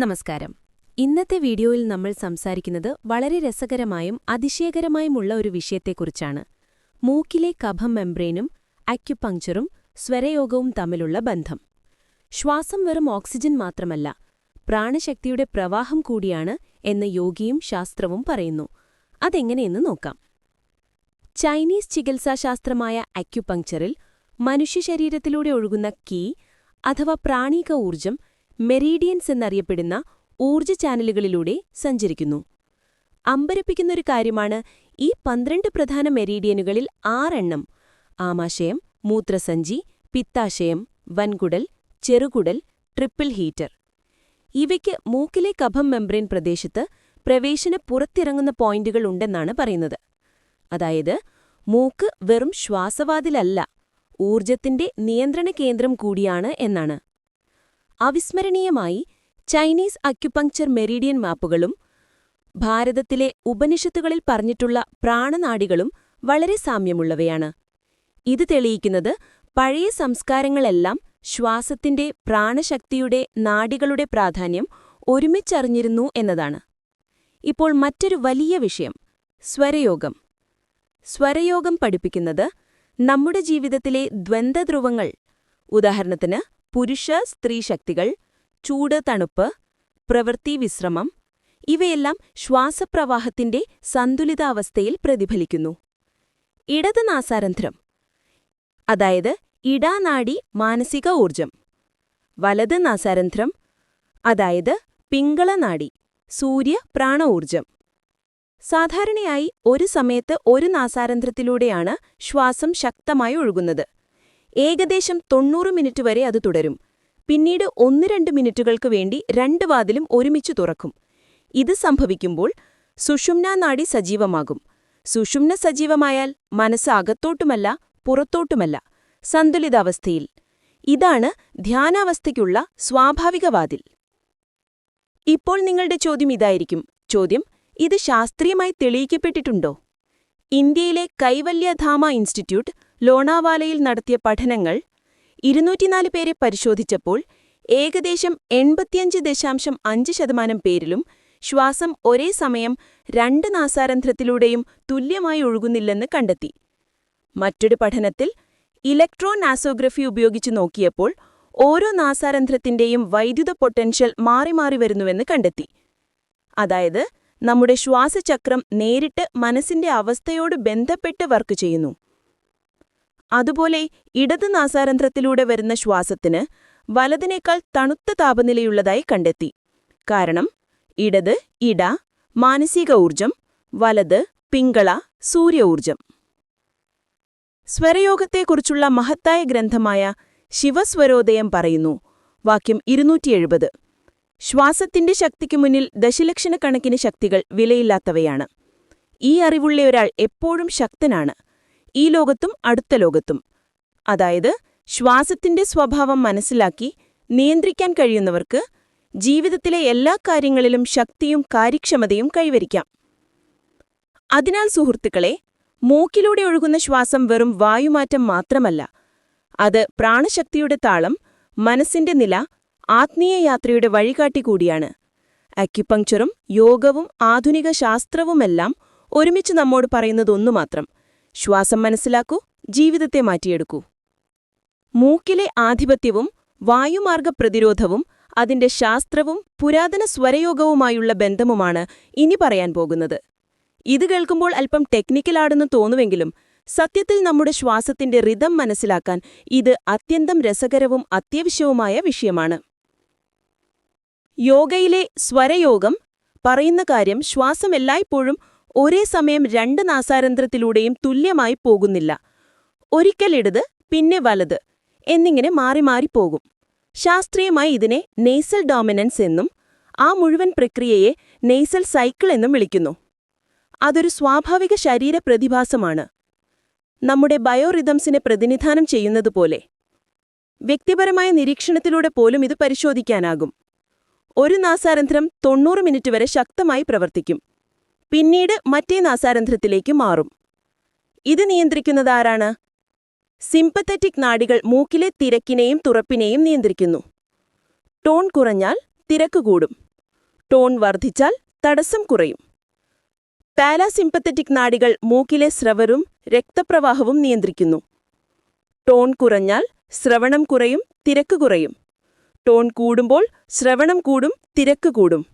നമസ്കാരം. ഇന്നത്തെ വീഡിയോയിൽ നമ്മൾ സംസാരിക്കുന്നത് വളരെ രസകരമായും അതിശയകരമായുമുള്ള ഒരു വിഷയത്തെക്കുറിച്ചാണ്. മൂക്കിലെ കഭം മെംബ്രെയിനും അക്യുപങ്ചറും സ്വരയോഗവും തമ്മിലുള്ള ബന്ധം. ശ്വാസം വെറും ഓക്സിജൻ മാത്രമല്ല പ്രാണശക്തിയുടെ പ്രവാഹം കൂടിയാണ് എന്ന് യോഗിയും ശാസ്ത്രവും പറയുന്നു. അതെങ്ങനെയെന്ന് നോക്കാം. ചൈനീസ് ചികിത്സാശാസ്ത്രമായ അക്യുപങ്ചറിൽ മനുഷ്യശരീരത്തിലൂടെ ഒഴുകുന്ന കീ അഥവാ പ്രാണീക ഊർജം മെറീഡിയൻസ് എന്നറിയപ്പെടുന്ന ഊർജ ചാനലുകളിലൂടെ സഞ്ചരിക്കുന്നു. അമ്പരപ്പിക്കുന്നൊരു കാര്യമാണ് ഈ പന്ത്രണ്ട് പ്രധാന മെറീഡിയനുകളിൽ ആറെണ്ണം. ആമാശയം മൂത്രസഞ്ചി പിത്താശയം വൻകുടൽ ചെറുകുടൽ ട്രിപ്പിൾ ഹീറ്റർ. ഇവയ്ക്ക് മൂക്കിലെ കഭം മെംബ്രെയിൻ പ്രദേശത്ത് പ്രവേശന പുറത്തിറങ്ങുന്ന പോയിന്റുകൾ ഉണ്ടെന്നാണ് പറയുന്നത്. അതായത് മൂക്ക് വെറും ശ്വാസവാതിലല്ല ഊർജത്തിന്റെ നിയന്ത്രണ കേന്ദ്രം കൂടിയാണ് എന്നാണ്. അവിസ്മരണീയമായി ചൈനീസ് അക്യുപങ്ക്ചർ മെറീഡിയൻ മാപ്പുകളും ഭാരതത്തിലെ ഉപനിഷത്തുകളിൽ പറഞ്ഞിട്ടുള്ള പ്രാണനാടികളും വളരെ സാമ്യമുള്ളവയാണ്. ഇത് തെളിയിക്കുന്നത് പഴയ സംസ്കാരങ്ങളെല്ലാം ശ്വാസത്തിന്റെ പ്രാണശക്തിയുടെ നാടികളുടെ പ്രാധാന്യം ഒരുമിച്ചറിഞ്ഞിരുന്നു എന്നതാണ്. ഇപ്പോൾ മറ്റൊരു വലിയ വിഷയം സ്വരയോഗം. സ്വരയോഗം പഠിപ്പിക്കുന്നത് നമ്മുടെ ജീവിതത്തിലെ ദ്വന്ദ്വധ്രുവങ്ങൾ. ഉദാഹരണത്തിന് പുരുഷ സ്ത്രീ ശക്തികൾ ചൂട് തണുപ്പ് പ്രവൃത്തി വിശ്രമം ഇവയെല്ലാം ശ്വാസപ്രവാഹത്തിന്റെ സന്തുലിതാവസ്ഥയിൽ പ്രതിഫലിക്കുന്നു. ഇടത് നാസാരന്ധ്രം അതായത് ഇടാനാടി മാനസിക ഊർജം വലത് നാസാരന്ധ്രം അതായത് പിങ്കളനാടി സൂര്യ പ്രാണ ഊർജം സാധാരണയായി ഒരു സമയത്ത് ഒരു നാസാരന്ധ്രത്തിലൂടെയാണ് ശ്വാസം ശക്തമായി ഒഴുകുന്നത്. ഏകദേശം തൊണ്ണൂറ് മിനിറ്റ് വരെ അത് തുടരും. പിന്നീട് ഒന്ന് രണ്ട് മിനിറ്റുകൾക്ക് വേണ്ടി രണ്ട് വാതിലും ഒരുമിച്ച് തുറക്കും. ഇത് സംഭവിക്കുമ്പോൾ സുഷുമ്ന നാടി സജീവമാകും. സുഷുമ്ന സജീവമായാൽ മനസ്സ് അകത്തോട്ടുമല്ല പുറത്തോട്ടുമല്ല. സന്തുലിതാവസ്ഥയിൽ. ഇതാണ് ധ്യാനാവസ്ഥയ്ക്കുള്ള സ്വാഭാവിക വാതിൽ. ഇപ്പോൾ നിങ്ങളുടെ ചോദ്യം ഇതായിരിക്കും. ചോദ്യം ഇത് ശാസ്ത്രീയമായി തെളിയിക്കപ്പെട്ടിട്ടുണ്ടോ? ഇന്ത്യയിലെ കൈവല്യധാമ ഇൻസ്റ്റിറ്റ്യൂട്ട് ലോണാവാലയിൽ നടത്തിയ പഠനങ്ങൾ ഇരുന്നൂറ്റിനാല് പേരെ പരിശോധിച്ചപ്പോൾ ഏകദേശം എൺപത്തിയഞ്ച് ദശാംശം അഞ്ച് ശതമാനം പേരിലും ശ്വാസം ഒരേ സമയം രണ്ട് നാസാരന്ധ്രത്തിലൂടെയും തുല്യമായി ഒഴുകുന്നില്ലെന്ന് കണ്ടെത്തി. മറ്റൊരു പഠനത്തിൽ ഇലക്ട്രോൺ നാസോഗ്രഫി ഉപയോഗിച്ച് നോക്കിയപ്പോൾ ഓരോ നാസാരന്ധ്രത്തിന്റെയും വൈദ്യുത പൊട്ടൻഷ്യൽ മാറി മാറി വരുന്നുവെന്ന് കണ്ടെത്തി. അതായത് നമ്മുടെ ശ്വാസചക്രം നേരിട്ട് മനസ്സിന്റെ അവസ്ഥയോട് ബന്ധപ്പെട്ട് വർക്ക് ചെയ്യുന്നു. അതുപോലെ ഇടത് നാസാരന്ധ്രത്തിലൂടെ വരുന്ന ശ്വാസത്തിന് വലതിനേക്കാൾ തണുത്ത താപനിലയുള്ളതായി കണ്ടെത്തി. കാരണം ഇടത് ഇട മാനസിക ഊർജം വലത് പിങ്കള സൂര്യ ഊർജം സ്വരയോഗത്തെക്കുറിച്ചുള്ള മഹത്തായ ഗ്രന്ഥമായ ശിവസ്വരോദയം പറയുന്നു. വാക്യം ഇരുന്നൂറ്റി എഴുപത് ശ്വാസത്തിന്റെ ശക്തിക്കു മുന്നിൽ ദശലക്ഷണക്കണക്കിന് ശക്തികൾ വിലയില്ലാത്തവയാണ്. ഈ അറിവുള്ള ഒരാൾ എപ്പോഴും ശക്തനാണ്. ഈ ലോകത്തും അടുത്ത ലോകത്തും. അതായത് ശ്വാസത്തിന്റെ സ്വഭാവം മനസ്സിലാക്കി നിയന്ത്രിക്കാൻ കഴിയുന്നവർക്ക് ജീവിതത്തിലെ എല്ലാ കാര്യങ്ങളിലും ശക്തിയും കാര്യക്ഷമതയും കൈവരിക്കാം. അതിനാൽ സുഹൃത്തുക്കളെ മൂക്കിലൂടെ ഒഴുകുന്ന ശ്വാസം വെറും വായുമാറ്റം മാത്രമല്ല അത് പ്രാണശക്തിയുടെ താളം മനസ്സിന്റെ നില ആത്മീയ യാത്രയുടെ വഴികാട്ടി കൂടിയാണ്. അക്യുപങ്ക്ചറും യോഗവും ആധുനിക ശാസ്ത്രവുമെല്ലാം ഒരുമിച്ച് നമ്മോട് പറയുന്നതൊന്നു മാത്രം ശ്വാസം മനസ്സിലാക്കൂ ജീവിതത്തെ മാറ്റിയെടുക്കൂ. മൂക്കിലെ ആധിപത്യവും വായുമാർഗ പ്രതിരോധവും അതിന്റെ ശാസ്ത്രവും പുരാതന സ്വരയോഗവുമായുള്ള ബന്ധമുമാണ് ഇനി പറയാൻ പോകുന്നത്. ഇത് കേൾക്കുമ്പോൾ അല്പം ടെക്നിക്കലാണെന്ന് തോന്നുവെങ്കിലും സത്യത്തിൽ നമ്മുടെ ശ്വാസത്തിന്റെ റിതം മനസ്സിലാക്കാൻ ഇത് അത്യന്തം രസകരവും അത്യാവശ്യവുമായ വിഷയമാണ്. യോഗയിലെ സ്വരയോഗം പറയുന്ന കാര്യം ശ്വാസം എല്ലായ്പ്പോഴും ഒരേ സമയം രണ്ട് നാസാരന്ധ്രത്തിലൂടെയും തുല്യമായി പോകുന്നില്ല. ഒരിക്കൽ ഇടത് പിന്നെ വലത് എന്നിങ്ങനെ മാറി മാറി പോകും. ശാസ്ത്രീയമായി ഇതിനെ നെയ്സൽ ഡോമിനൻസ് എന്നും ആ മുഴുവൻ പ്രക്രിയയെ നെയ്സൽ സൈക്കിൾ എന്നും വിളിക്കുന്നു. അതൊരു സ്വാഭാവിക ശരീര പ്രതിഭാസമാണ്. നമ്മുടെ ബയോറിതംസിനെ പ്രതിനിധാനം ചെയ്യുന്നതുപോലെ വ്യക്തിപരമായ നിരീക്ഷണത്തിലൂടെ പോലും ഇത് പരിശോധിക്കാനാകും. ഒരു നാസാരന്ധ്രം തൊണ്ണൂറ് മിനിറ്റ് വരെ ശക്തമായി പ്രവർത്തിക്കും. പിന്നീട് മറ്റേ നാസാരന്ധ്രത്തിലേക്ക് മാറും. ഇത് നിയന്ത്രിക്കുന്നത് ആരാണ്? സിംപത്തറ്റിക് നാഡികൾ മൂക്കിലെ തിരക്കിനെയും തുറപ്പിനെയും നിയന്ത്രിക്കുന്നു. ടോൺ കുറഞ്ഞാൽ തിരക്ക് കൂടും. ടോൺ വർദ്ധിച്ചാൽ തടസ്സം കുറയും. പാരാസിംപത്തറ്റിക് നാഡികൾ മൂക്കിലെ സ്രവരും രക്തപ്രവാഹവും നിയന്ത്രിക്കുന്നു. ടോൺ കുറഞ്ഞാൽ ശ്രവണം കുറയും തിരക്ക് കുറയും. ടോൺ കൂടുമ്പോൾ ശ്രവണം കൂടും തിരക്ക് കൂടും.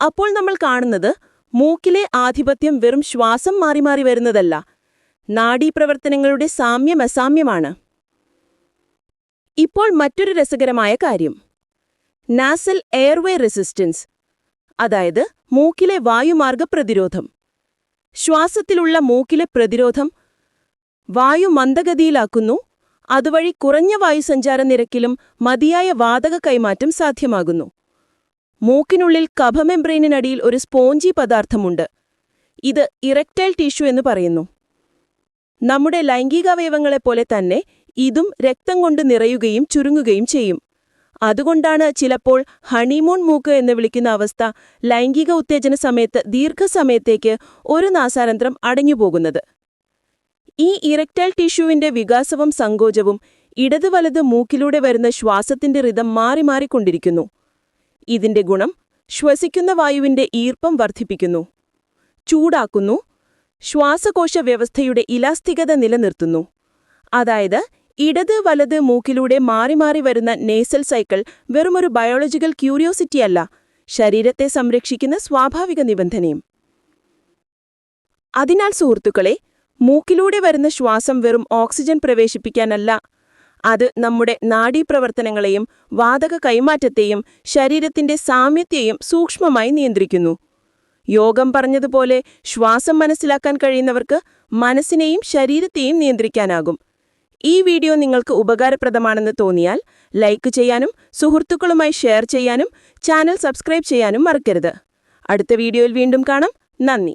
അപ്പോൾ നമ്മൾ കാണുന്നത് മൂക്കിലെ ആധിപത്യം വെറും ശ്വാസം മാറി മാറി വരുന്നതല്ല. നാഡീപ്രവർത്തനങ്ങളുടെ സാമ്യം അസാമ്യമാണ്. ഇപ്പോൾ മറ്റൊരു രസകരമായ കാര്യം. നാസൽ എയർവേ റെസിസ്റ്റൻസ് അതായത് മൂക്കിലെ വായുമാർഗ പ്രതിരോധം. ശ്വാസത്തിലുള്ള മൂക്കിലെ പ്രതിരോധം വായു മന്ദഗതിയിലാക്കുന്നു. അതുവഴി കുറഞ്ഞ വായുസഞ്ചാര നിരക്കിലും മതിയായ വാതക കൈമാറ്റം സാധ്യമാകുന്നു. മൂക്കിനുള്ളിൽ കഫമെംബ്രെയിനിനടിയിൽ ഒരു സ്പോഞ്ചി പദാർത്ഥമുണ്ട്. ഇത് ഇറക്ടൈൽ ടിഷ്യൂ എന്ന് പറയുന്നു. നമ്മുടെ ലൈംഗികാവയവങ്ങളെപ്പോലെ തന്നെ ഇതും രക്തം കൊണ്ട് നിറയുകയും ചുരുങ്ങുകയും ചെയ്യും. അതുകൊണ്ടാണ് ചിലപ്പോൾ ഹണിമൂൺ മൂക്ക് എന്ന് വിളിക്കുന്ന അവസ്ഥ ലൈംഗിക ഉത്തേജന സമയത്ത് ദീർഘസമയത്തേക്ക് ഒരു നാസാരന്ധ്രം അടഞ്ഞുപോകുന്നത്. ഈ ഇറക്ടൈൽ ടിഷ്യൂവിന്റെ വികാസവും സങ്കോചവും ഇടത് മൂക്കിലൂടെ വരുന്ന ശ്വാസത്തിന്റെ റിതം മാറി മാറിക്കൊണ്ടിരിക്കുന്നു. ഇതിന്റെ ഗുണം ശ്വസിക്കുന്ന വായുവിന്റെ ഈർപ്പം വർദ്ധിപ്പിക്കുന്നു. ചൂടാക്കുന്നു. ശ്വാസകോശ വ്യവസ്ഥയുടെ ഇലാസ്തികത നിലനിർത്തുന്നു. അതായത് ഇടത് വലത് മൂക്കിലൂടെ മാറി മാറി വരുന്ന നേസൽ സൈക്കിൾ വെറുമൊരു ബയോളജിക്കൽ ക്യൂരിയോസിറ്റിയല്ല ശരീരത്തെ സംരക്ഷിക്കുന്ന സ്വാഭാവിക നിബന്ധനയും. അതിനാൽ സുഹൃത്തുക്കളെ മൂക്കിലൂടെ വരുന്ന ശ്വാസം വെറും ഓക്സിജൻ പ്രവേശിപ്പിക്കാനല്ല അത് നമ്മുടെ നാഡീപ്രവർത്തനങ്ങളെയും വാതക കൈമാറ്റത്തെയും ശരീരത്തിന്റെ സാമ്യത്തെയും സൂക്ഷ്മമായി നിയന്ത്രിക്കുന്നു. യോഗം പറഞ്ഞതുപോലെ ശ്വാസം മനസ്സിലാക്കാൻ കഴിയുന്നവർക്ക് മനസ്സിനെയും ശരീരത്തെയും നിയന്ത്രിക്കാനാകും. ഈ വീഡിയോ നിങ്ങൾക്ക് ഉപകാരപ്രദമാണെന്ന് തോന്നിയാൽ ലൈക്ക് ചെയ്യാനും സുഹൃത്തുക്കളുമായി ഷെയർ ചെയ്യാനും ചാനൽ സബ്സ്ക്രൈബ് ചെയ്യാനും മറക്കരുത്. അടുത്ത വീഡിയോയിൽ വീണ്ടും കാണാം. നന്ദി.